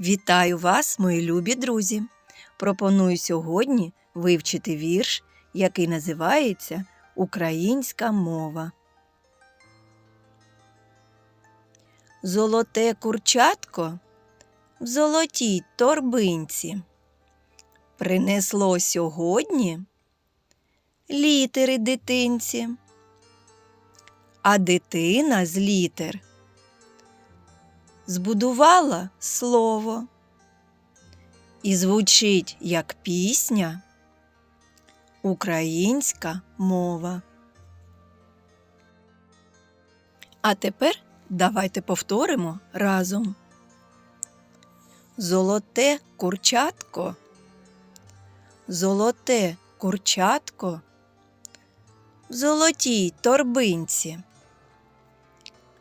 Вітаю вас, мої любі друзі! Пропоную сьогодні вивчити вірш, який називається Українська мова. Золоте курчатко в золотій торбинці принесло сьогодні літери дитинці, а дитина з літер збудувала слово і звучить як пісня українська мова. А тепер давайте повторимо разом. Золоте курчатко, золоте курчатко в золотій торбинці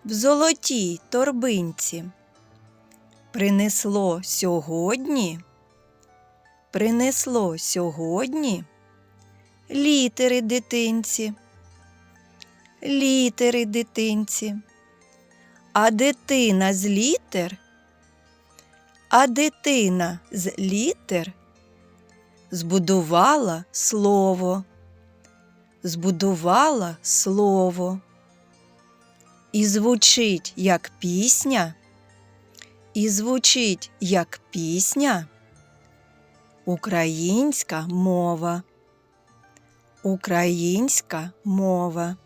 в золотій торбинці. Принесло сьогодні, принесло сьогодні? Літери дитинці, літери дитинці, а дитина з літер, а дитина з літер збудувала слово, збудувала слово і звучить як пісня, і звучить як пісня українська мова. Українська мова.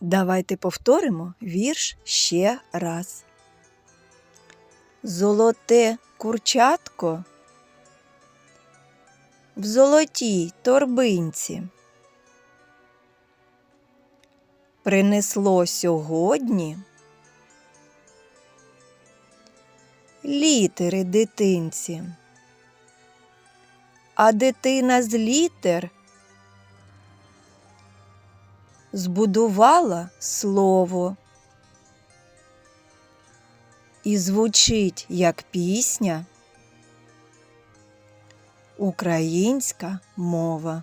Давайте повторимо вірш ще раз. Золоте курчатко в золотій торбинці принесло сьогодні літери дитинці, а дитина з літер збудувала слово і звучить як пісня українська мова.